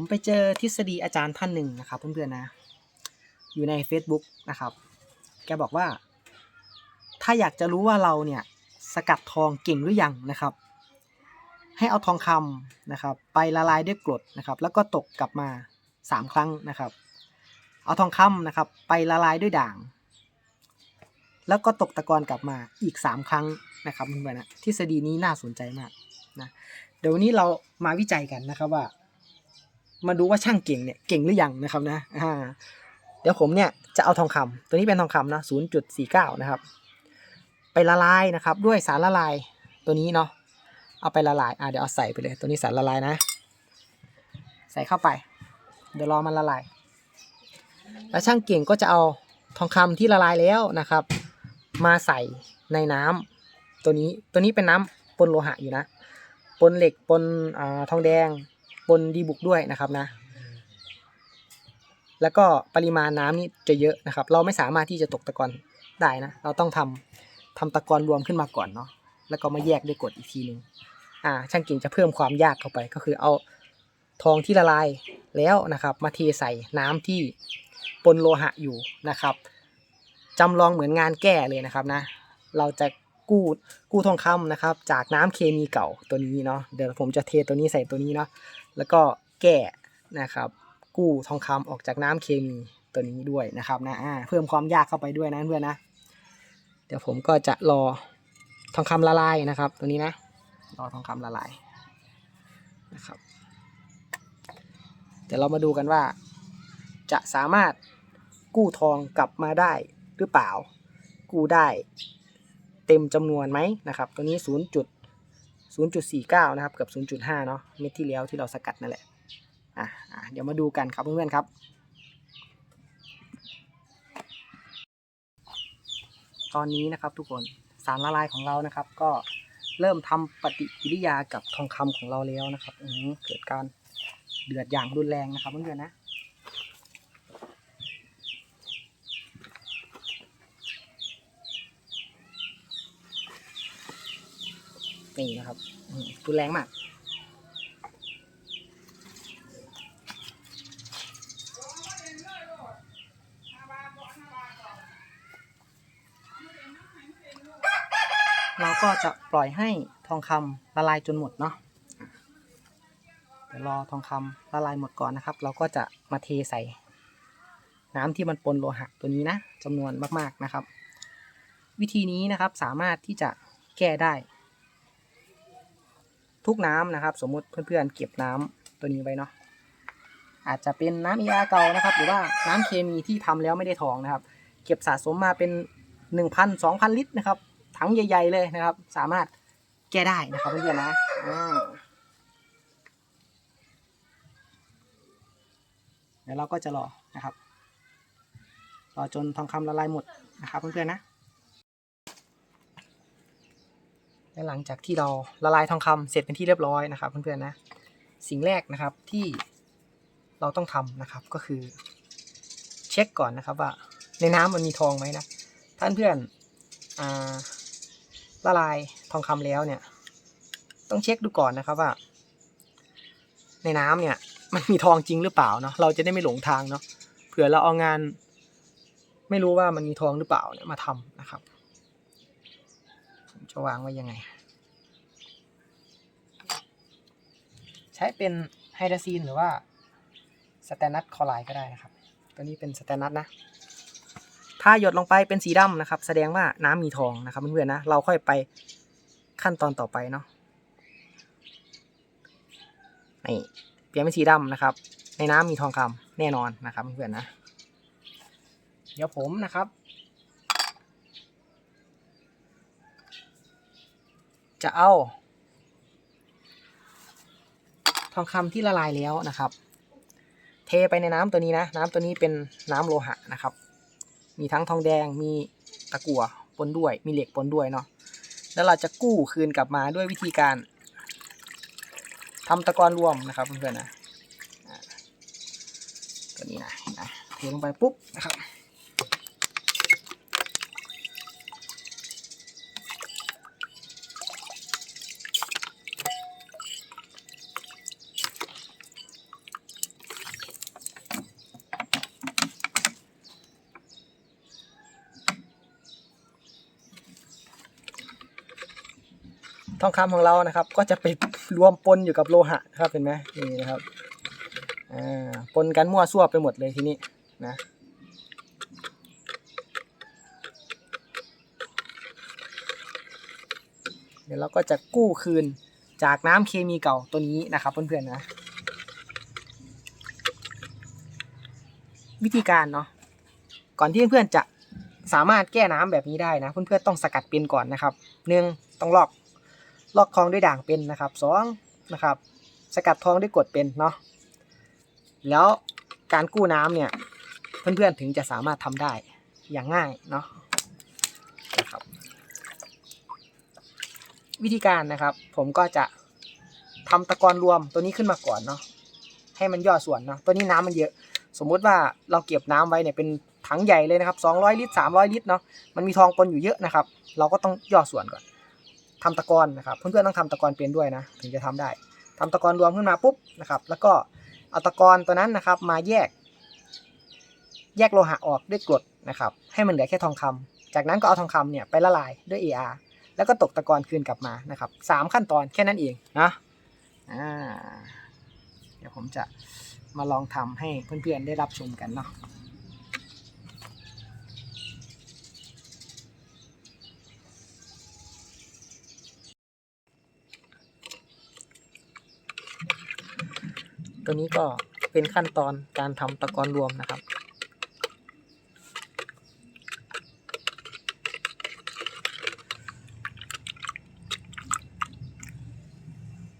ผมไปเจอทฤษฎีอาจารย์ท่านหนึ่งนะครับ เพื่อนๆนะ อยู่ใน Facebook นะครับ แกบอกว่า ถ้าอยากจะรู้ว่าเราเนี่ยสกัดทองเก่งหรือยังนะครับ ให้เอาทองคำนะครับ ไปละลายด้วยกรดนะครับ แล้วก็ตกกลับมา 3 ครั้งนะครับ เอาทองคำนะครับ ไปละลายด้วยด่าง แล้วก็ตกตะกอนกลับมาอีก 3 ครั้งนะครับเพื่อนๆนะทฤษฎีนี้น่าสนใจมากนะเดี๋ยววันนี้เรามาวิจัยกันนะครับว่า มาดูว่าช่างเก่งเนี่ยเก่งหรือยังนะครับนะอ่าเดี๋ยวผมเนี่ยจะเอาทองคำตัวนี้เป็นทองคำนะ0.49นะครับ ไปละลายนะครับ ด้วยสารละลายตัวนี้เนาะเอาไปละลายอ่าเดี๋ยวเอาใส่ไปเลย ตัวนี้สารละลายนะ ใส่เข้าไป เดี๋ยวรอมันละลาย แล้วช่างเก่งก็จะเอาทองคำที่ละลายแล้วนะครับ มาใส่ในน้ำตัวนี้ตัวนี้เป็นน้ำปนโลหะอยู่นะปนเหล็กปนอาทองแดง ปนดีบุกด้วยนะครับนะ แล้วก็ปริมาณน้ำนี่จะเยอะนะครับ เราไม่สามารถที่จะตกตะกอนได้นะ เราต้องทำทำตะกอนรวมขึ้นมาก่อนเนาะ แล้วก็มาแยกด้วยกรดอีกทีหนึ่งอ่า ช่างเก่งจะเพิ่มความยากเข้าไป ก็คือเอาทองที่ละลายแล้วนะครับ มาเทใส่น้ำที่ปนโลหะอยู่นะครับจำลองเหมือนงานแก้เลยนะครับนะ เราจะกู้กู้ทองคำนะครับ จากน้ำเคมีเก่าตัวนี้เนาะเดี๋ยวผมจะเทตัวนี้ใส่ตัวนี้เนาะ แล้วก็แก้นะครับกู้ทองคำออกจากน้ำเคมีตัวนี้ด้วยนะครับนะอ่าเพิ่มความยากเข้าไปด้วยนะเพื่อนนะ เดี๋ยวผมก็จะรอทองคำละลายนะครับ ตัวนี้นะรอทองคำละลายนะครับเดี๋ยวเรามาดูกันว่า จะสามารถกู้ทองกลับมาได้หรือเปล่า กู้ได้เต็มจำนวนไหมนะครับ ตัวนี้0จุด 0.49 นะครับเกับ0.5 เนาะเม็ดที่แล้วที่เราสกัดนั่นแหละอะอะเดี๋ยวมาดูกันครับเพื่อนๆครับ ตอนนี้นะครับทุกคนสารละลายของเรานะครับ ก็เริ่มทำปฏิกิริยากับทองคำของเราแล้วนะครับอืเกิดการเดือดอย่างรุนแรงนะครับเพื่อนๆนะนี่นะครับ อืมรุนแรงมากเราก็จะปล่อยให้ทองคำละลายจนหมดเนาะเดี๋ยวรอทองคำละลายหมดก่อนนะครับ เราก็จะมาเทใส่ น้ำที่มันปนโลหะตัวนี้นะจำนวนมากๆนะครับ วิธีนี้นะครับสามารถที่จะแก้ได้ ทุกน้ำนะครับ สมมุติเพื่อนๆเก็บน้ำตัวนี้ไว้เนาะอาจจะเป็นน้ำเออาเก่านะครับ หรือว่าน้ำเคมีที่ทำแล้วไม่ได้ทองนะครับ เก็บสะสมมาเป็นหนึ่งพันสองพันลิตรนะครับถังใหญ่ ๆ เลยนะครับ สามารถแก้ได้นะครับเพื่อนๆนะเดี๋ยวเราก็จะรอนะครับรอจนทองคำละลายหมดนะครับเพื่อนๆนะ และหลังจากที่เราละลายทองคำเสร็จเป็นที่เรียบร้อยนะครับ เพื่อนๆนะสิ่งแรกนะครับที่เราต้องทำนะครับก็คือ เช็คก่อนนะครับว่าในน้ำมันมีทองไหมนะท่านเพื่อนอละลายทองคำแล้วเนี่ยต้องเช็คดูก่อนนะครับว่า ในน้ำเนี่ยมันมีทองจริงหรือเปล่าเนาะเราจะได้ไม่หลงทางเนาะเผื่อเราเอางาน ไม่รู้ว่ามันมีทองหรือเปล่าเนี่ยมาทำนะครับ จะวางไว้ยังไง ใช้เป็นไฮดรซีนหรือว่าสแตนนัทคอไลก็ได้นะครับ ตัวนี้เป็นสแตนนัทนะ ถ้าหยดลงไปเป็นสีดำนะครับ แสดงว่าน้ำมีทองนะครับเพื่อนๆนะ เราค่อยไปขั้นตอนต่อไปเนาะนี่เปลี่ยนเป็นสีดำนะครับ ในน้ำมีทองคำแน่นอนนะครับเพื่อนๆนะ เดี๋ยวผมนะครับ จะเอา ทองคำที่ละลายแล้วนะครับ เทไปในน้ำตัวนี้นะ น้ำตัวนี้เป็นน้ำโลหะนะครับ มีทั้งทองแดงมีตะกั่วปนด้วย มีเหล็กปนด้วยเนาะแล้วเราจะกู้คืนกลับมาด้วยวิธีการทำตะกอนรวมนะครับเพื่อนๆนะตัวนี้นะเทลงไปปุ๊บนะครับ ทองคำของเรานะครับ ก็จะไปรวมปนอยู่กับโลหะครับเห็นไหมนี่นะครับอ่าปนกันมั่วซั่วไปหมดเลยทีนี้นะเดี๋ยวเราก็จะกู้คืนจากน้ำเคมีเก่าตัวนี้นะครับเพื่อนๆนะวิธีการเนาะก่อนที่เพื่อนๆจะสามารถแก้น้ำแบบนี้ได้นะ เพื่อนๆต้องสกัดเป็นก่อนนะครับหนึ่งต้องลอก ลอกทองด้วยด่างเป็นนะครับสองนะครับ สกัดทองด้วยกรดเป็นเนาะแล้วการกู้น้ำเนี่ยเพื่อนๆถึงจะสามารถทำได้อย่างง่ายเนาะนะครับ วิธีการนะครับ ผมก็จะทำตะกอนรวมตัวนี้ขึ้นมาก่อนเนาะให้มันย่อส่วนเนาะตัวนี้น้ำมันเยอะ สมมุติว่าเราเก็บน้ำไว้เนี่ยเป็นถังใหญ่เลยนะครับ200 ลิตร300 ลิตรเนาะมันมีทองปนอยู่เยอะนะครับ เราก็ต้องย่อส่วนก่อน ทำตะกอนนะครับเพื่อนๆต้องทำตะกอนเป็นด้วยนะถึงจะทำได้ทำตะกอนรวมขึ้นมาปุ๊บนะครับ แล้วก็เอาตะกอนตัวนั้นนะครับ มาแยก แยกโลหะออกด้วยกรดนะครับ ให้มันเหลือแค่ทองคำจากนั้นก็เอาทองคำเนี่ยไปละลายด้วย AR แล้วก็ตกตะกอนคืนกลับมานะครับสามขั้นตอนแค่นั้นเองนะอ่าเดี๋ยวผมจะมาลองทำให้เพื่อนๆได้รับชมกันเนาะ ตัวนี้ก็เป็นขั้นตอนการทำตะกอนรวมนะครับ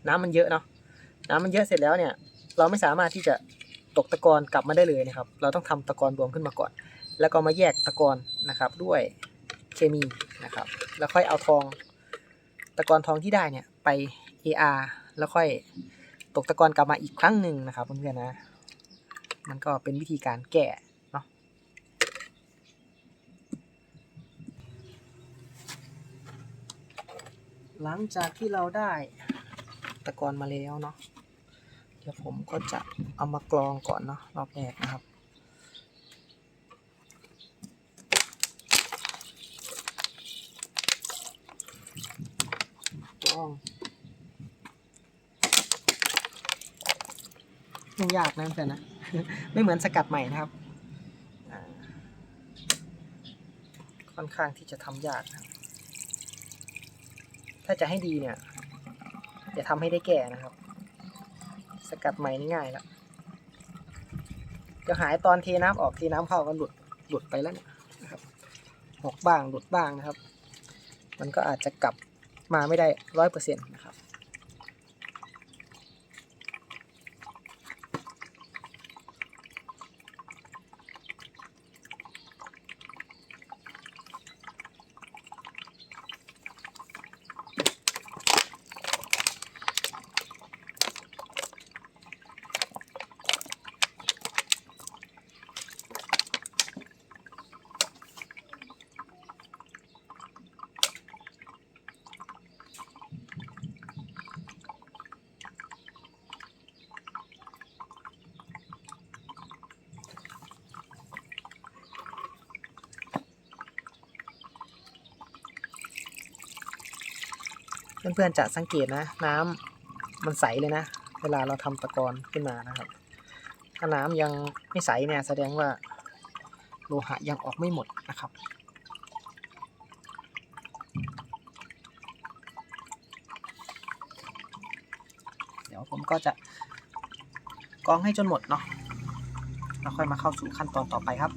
น้ำมันเยอะเนาะน้ำมันเยอะเสร็จแล้วเนี่ย เราไม่สามารถที่จะตกตะกอนกลับมาได้เลยนะครับ เราต้องทำตะกอนรวมขึ้นมาก่อน แล้วก็มาแยกตะกอนนะครับด้วยเคมีนะครับ แล้วค่อยเอาทองตะกอนทองที่ได้เนี่ยไป AR แล้วค่อย ตกตะกอนกลับมาอีกครั้งหนึ่งนะครับเพื่อนๆนะ มันก็เป็นวิธีการแก้เนาะหลังจากที่เราได้ตะกอนมาแล้วเนาะเดี๋ยวผมก็จะเอามากรองก่อนเนาะรอบแรกนะครับกรอง ยุ่งยากนะเพื่อนนะ ไม่เหมือนสกัดใหม่นะครับ ค่อนข้างที่จะทำยากครับ ถ้าจะให้ดีเนี่ยอย่าทำให้ได้แก่นะครับ สกัดใหม่นี่ง่ายแล้วจะหายตอนเทน้ำออกเทน้ำเข้าก็หลุดหลุดไปแล้วเนี่ยนะครับหกบ้างหลุดบ้างนะครับ มันก็อาจจะกลับมาไม่ได้ร้อยเปอร์เซ็นต์ เพื่อนๆจะสังเกตนะ น้ำมันใสเลยนะ เวลาเราทำตะกอนขึ้นมานะครับ ถ้าน้ำยังไม่ใสเนี่ยแสดงว่าโลหะยังออกไม่หมดนะครับเดี๋ยวผมก็จะกรองให้จนหมดเนาะแล้วค่อยมาเข้าสู่ขั้นตอนต่อไปครับ